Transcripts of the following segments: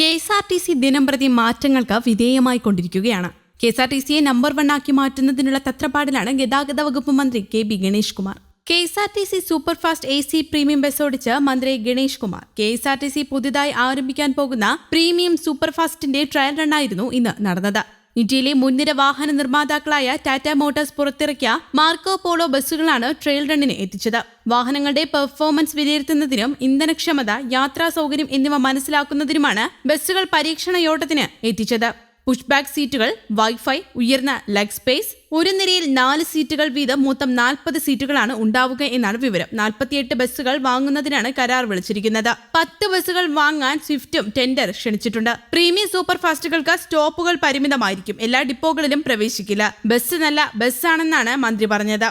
K S R T C ദിനംപ്രതി മാറ്റങ്ങൾക്ക് വിധേയമായി കൊണ്ടിരിക്കുകയാണ് കെ എസ് ആർ ടി സിയെ നമ്പർ വൺ ആക്കി മാറ്റുന്നതിനുള്ള തത്രപ്പാടിലാണ് ഗതാഗത വകുപ്പ് മന്ത്രി K B Ganesh Kumar. K S R T C superfast A C premium bus ഓടിച്ച് മന്ത്രി Ganesh Kumar. K S R T C പുതുതായി ആരംഭിക്കാൻ പോകുന്ന പ്രീമിയം സൂപ്പർഫാസ്റ്റിന്റെ ട്രയൽ റണ്ണായിരുന്നു ഇന്ന് നടന്നത്. ഇന്ത്യയിലെ മുൻനിര വാഹന നിർമ്മാതാക്കളായ ടാറ്റ മോട്ടോഴ്സ് പുറത്തിറക്കിയ മാർക്കോ പോളോ ബസ്സുകളാണ് ട്രയൽ റണ്ണിന് എത്തിച്ചത്. വാഹനങ്ങളുടെ പെർഫോമൻസ് വിലയിരുത്തുന്നതിനും ഇന്ധനക്ഷമത യാത്രാ സൗകര്യം എന്നിവ മനസ്സിലാക്കുന്നതിനുമാണ് ബസ്സുകൾ പരീക്ഷണയോട്ടത്തിന് എത്തിച്ചത്. പുഷ് ബാക്ക് സീറ്റുകൾ വൈഫൈ ഉയർന്ന ലെഗ് സ്പേസ് ഒരു നിരയിൽ നാല് സീറ്റുകൾ വീതം മൊത്തം നാൽപ്പത് സീറ്റുകളാണ് ഉണ്ടാവുക എന്നാണ് വിവരം. നാൽപ്പത്തിയെട്ട് ബസ്സുകൾ വാങ്ങുന്നതിനാണ് കരാർ വിളിച്ചിരിക്കുന്നത്. പത്ത് ബസ്സുകൾ വാങ്ങാൻ സ്വിഫ്റ്റും ടെൻഡർ ക്ഷണിച്ചിട്ടുണ്ട്. പ്രീമിയം സൂപ്പർ ഫാസ്റ്റുകൾക്ക് സ്റ്റോപ്പുകൾ പരിമിതമായിരിക്കും. എല്ലാ ഡിപ്പോകളിലും പ്രവേശിക്കില്ല. ബസ് നല്ല ബസ്സാണെന്നാണ് മന്ത്രി പറഞ്ഞത്.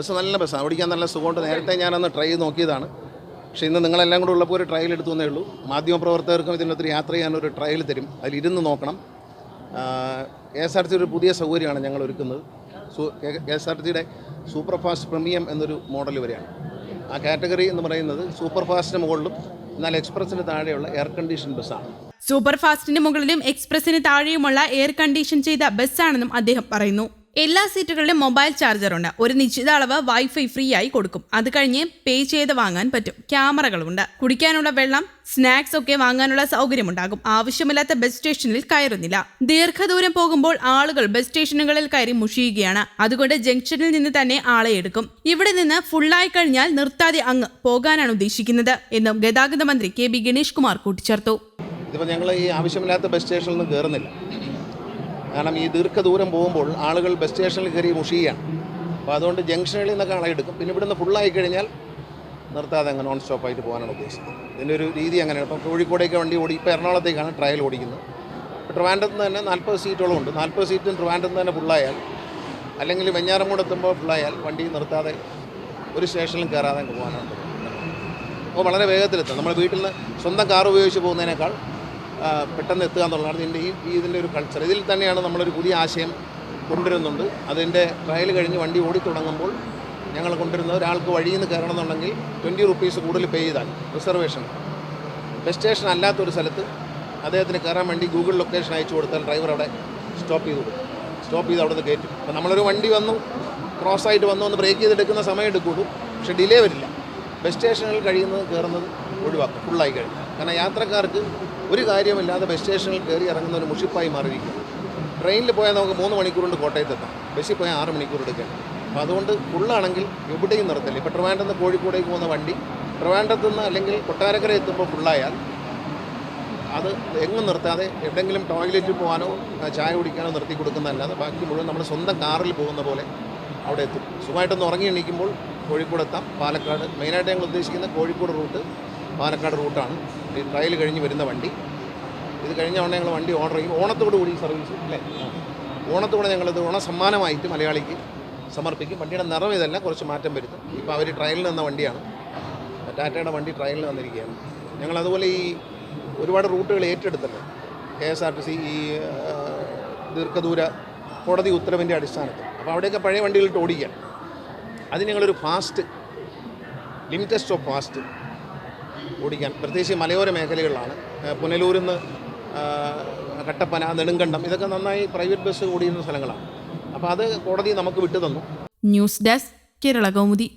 ബസ് നല്ല ബസ്സാണ് ഓടിക്കാൻ നല്ല സുഖമുണ്ട്. നേരത്തെ ഞാനൊന്ന് ട്രൈ നോക്കിയതാണ്. പക്ഷേ ഇന്ന് നിങ്ങളെല്ലാം കൂടെ ഉള്ളപ്പോൾ ഒരു ട്രയൽ എടുത്തു എന്നേ ഉള്ളൂ. മാധ്യമപ്രവർത്തകർക്കും ഇതിനകത്ത് യാത്ര ചെയ്യാനൊരു ട്രയൽ തരും. അതിൽ ഇരുന്ന് നോക്കണം. കെ എസ് ആർ ടി ഒരു പുതിയ സൗകര്യമാണ് ഞങ്ങൾ ഒരുക്കുന്നത്. കെ എസ് ആർ ടിയുടെ സൂപ്പർ ഫാസ്റ്റ് പ്രീമിയം എന്നൊരു മോഡൽ വരെയാണ് ആ കാറ്റഗറി എന്ന് പറയുന്നത് സൂപ്പർ ഫാസ്റ്റിന് മുകളിലും എന്നാൽ എക്സ്പ്രസ്സിന് താഴെയുള്ള എയർ കണ്ടീഷൻ ബസ്സാണ്. സൂപ്പർ ഫാസ്റ്റിന് മുകളിലും എക്സ്പ്രസിന് താഴെയുമുള്ള എയർ കണ്ടീഷൻ ചെയ്ത ബസ്സാണെന്നും അദ്ദേഹം പറയുന്നു. എല്ലാ സീറ്റുകളിലും മൊബൈൽ ചാർജറുണ്ട്. ഒരു നിശ്ചിത അളവ് വൈഫൈ ഫ്രീ ആയി കൊടുക്കും. അത് കഴിഞ്ഞ് പേ ചെയ്ത് വാങ്ങാൻ പറ്റും. ക്യാമറകളുണ്ട്. കുടിക്കാനുള്ള വെള്ളം സ്നാക്സ് ഒക്കെ വാങ്ങാനുള്ള സൗകര്യമുണ്ടാകും. ആവശ്യമില്ലാത്ത ബസ് സ്റ്റേഷനിൽ കയറുന്നില്ല. ദീർഘദൂരം പോകുമ്പോൾ ആളുകൾ ബസ് സ്റ്റേഷനുകളിൽ കയറി മുഷിയുകയാണ്. അതുകൊണ്ട് ജംഗ്ഷനിൽ നിന്ന് തന്നെ ആളെ എടുക്കും. ഇവിടെ നിന്ന് ഫുള്ളായി കഴിഞ്ഞാൽ നിർത്താതെ അങ്ങ് പോകാനാണ് ഉദ്ദേശിക്കുന്നത് എന്നും ഗതാഗത മന്ത്രി കെ ബി ഗണേഷ് കുമാർ കൂട്ടിച്ചേർത്തു. ഇതിപ്പോൾ ഞങ്ങൾ ഈ ആവശ്യമില്ലാത്ത ബസ് സ്റ്റേഷനിൽ കയറുന്നില്ല കാരണം ഈ ദീർഘദൂരം പോകുമ്പോൾ ആളുകൾ ബസ് സ്റ്റേഷനിൽ കയറി മുഷിയാണ്. അപ്പോൾ അതുകൊണ്ട് ജംഗ്ഷനിൽ നിന്നൊക്കെ ആളെ എടുക്കും. പിന്നെ ഇവിടുന്ന് ഫുള്ളായി കഴിഞ്ഞാൽ നിർത്താതെ അങ്ങ് നോൺ സ്റ്റോപ്പായിട്ട് പോകാനാണ് ഉദ്ദേശിക്കുന്നത് ഇതിന്റെ ഒരു രീതി അങ്ങനെയാണ്. ഇപ്പോൾ കോഴിക്കോടേക്ക് വണ്ടി ഓടി ഇപ്പോൾ എറണാകുളത്തേക്കാണ് ട്രയൽ ഓടിക്കുന്നത്. ഇപ്പോൾ ട്രിവാൻഡ്രത്ത് നിന്ന് തന്നെ നാൽപ്പത് സീറ്റോളം ഉണ്ട്. നാൽപ്പത് സീറ്റും ട്രിവാൻഡ്രത്ത് തന്നെ ഫുള്ളായാൽ അല്ലെങ്കിൽ വെഞ്ഞാറമൂട് എത്തുമ്പോൾ ഫുള്ളായാൽ വണ്ടി നിർത്താതെ ഒരു സ്റ്റേഷനിലും കയറാതെ അങ്ങ് പോകാനാണ് അപ്പോൾ വളരെ വേഗത്തിലെത്തും. നമ്മൾ വീട്ടിൽ നിന്ന് സ്വന്തം കാർ ഉപയോഗിച്ച് പോകുന്നതിനേക്കാൾ പെട്ടെന്ന് എത്തുക എന്നുള്ളതാണ് ഇതിന്റെ ഈ ഇതിന്റെ ഒരു കൾച്ചർ ഇതിൽ തന്നെയാണ് നമ്മളൊരു പുതിയ ആശയം കൊണ്ടുവരുന്നുണ്ട്. അതിന്റെ ട്രയൽ കഴിഞ്ഞ് വണ്ടി ഓടിത്തുടങ്ങുമ്പോൾ ഞങ്ങൾ കൊണ്ടുവരുന്നത് ഒരാൾക്ക് വഴിയിൽ നിന്ന് കയറണം എന്നുണ്ടെങ്കിൽ ട്വന്റി റുപ്പീസ് കൂടുതൽ പേ ചെയ്താൽ റിസർവേഷൻ ബസ് സ്റ്റേഷൻ അല്ലാത്തൊരു സ്ഥലത്ത് അദ്ദേഹത്തിന് കയറാൻ വേണ്ടി ഗൂഗിൾ ലൊക്കേഷൻ അയച്ചു കൊടുത്താൽ ഡ്രൈവർ അവിടെ സ്റ്റോപ്പ് ചെയ്ത് കൊടുക്കും. സ്റ്റോപ്പ് ചെയ്ത് അവിടെ നിന്ന് കയറ്റും. അപ്പോൾ നമ്മളൊരു വണ്ടി വന്നു ക്രോസ് ആയിട്ട് വന്നു ഒന്ന് ബ്രേക്ക് ചെയ്തെടുക്കുന്ന സമയം എടുക്കുള്ളൂ. പക്ഷേ ഡിലേ വരില്ല. ബസ് സ്റ്റേഷനുകളിൽ കഴിയുന്നത് കയറുന്നത് ഒഴിവാക്കും. ഫുള്ളായി കഴിഞ്ഞു കാരണം യാത്രക്കാർക്ക് ഒരു കാര്യമില്ലാതെ ബസ് സ്റ്റേഷനിൽ കയറി ഇറങ്ങുന്ന ഒരു മുഷിപ്പായി മാറിയിരിക്കും ട്രെയിനിൽ പോയാൽ നമുക്ക് മൂന്ന് മണിക്കൂർ കൊണ്ട് കോട്ടയത്ത് എത്താം ബസ്സിൽ പോയാൽ ആറ് മണിക്കൂർ എടുക്കാം അപ്പോൾ അതുകൊണ്ട് ഫുള്ളാണെങ്കിൽ എവിടെയും നിർത്തില്ല. ഇപ്പോൾ ട്രിവാൻഡ്രത്ത് നിന്ന് കോഴിക്കോടേക്ക് പോകുന്ന വണ്ടി ട്രിവാൻഡ്രത്ത് നിന്ന് അല്ലെങ്കിൽ കൊട്ടാരക്കര എത്തുമ്പോൾ ഫുള്ളായാൽ അത് എങ്ങും നിർത്താതെ എവിടെയെങ്കിലും ടോയ്ലറ്റിൽ പോകാനോ ചായ കുടിക്കാനോ നിർത്തി കൊടുക്കുന്നതല്ലാതെ ബാക്കി മുഴുവൻ നമ്മുടെ സ്വന്തം കാറിൽ പോകുന്ന പോലെ അവിടെ എത്തും. സുഖമായിട്ടൊന്ന് ഉറങ്ങി എണീക്കുമ്പോൾ കോഴിക്കോട് എത്താം പാലക്കാട് മെയിനായിട്ട് ഞങ്ങൾ ഉദ്ദേശിക്കുന്ന കോഴിക്കോട് റൂട്ട് പാലക്കാട് റൂട്ടാണ്. ഈ ട്രയൽ കഴിഞ്ഞ് വരുന്ന വണ്ടി. ഇത് കഴിഞ്ഞ ഉടനെ ഞങ്ങൾ വണ്ടി ഓർഡർ ചെയ്യും. ഓണത്തോടു കൂടി സർവീസ് അല്ലേ? ഓണത്തോടെ ഞങ്ങളിത് ഓണസമ്മാനമായിട്ട് മലയാളിക്ക് സമർപ്പിക്കും. വണ്ടിയുടെ നിറം ഇതല്ല കുറച്ച് മാറ്റം വരുത്തും. ഇപ്പോൾ അവർ ട്രയലിൽ വന്ന വണ്ടിയാണ്. ടാറ്റയുടെ വണ്ടി ട്രയലിൽ വന്നിരിക്കുകയാണ്. ഞങ്ങൾ അതുപോലെ ഈ ഒരുപാട് റൂട്ടുകൾ ഏറ്റെടുത്തല്ലോ K S R T C ഈ ദീർഘദൂര കോടതി ഉത്തരവിന്റെ അടിസ്ഥാനത്തിൽ. അപ്പോൾ അവിടെയൊക്കെ പഴയ വണ്ടികളിട്ട് ഓടിക്കാൻ അതിന് ഞങ്ങളൊരു ഫാസ്റ്റ് ലിമിറ്റസ്റ്റ് ഓഫ് ഫാസ്റ്റ്. ഓടിക്കാൻ. പ്രത്യേകിച്ച് മലയോര മേഖലകളിലാണ്. പുനലൂരിൽ നിന്ന് കട്ടപ്പന നെടുങ്കണ്ടം ഇതൊക്കെ നന്നായി പ്രൈവറ്റ് ബസ് ഓടിയിരുന്ന സ്ഥലങ്ങളാണ്. അപ്പോൾ അത് കോടതി നമുക്ക് വിട്ടു തന്നു ന്യൂസ് ഡെസ്ക് കേരള കൗമുദി.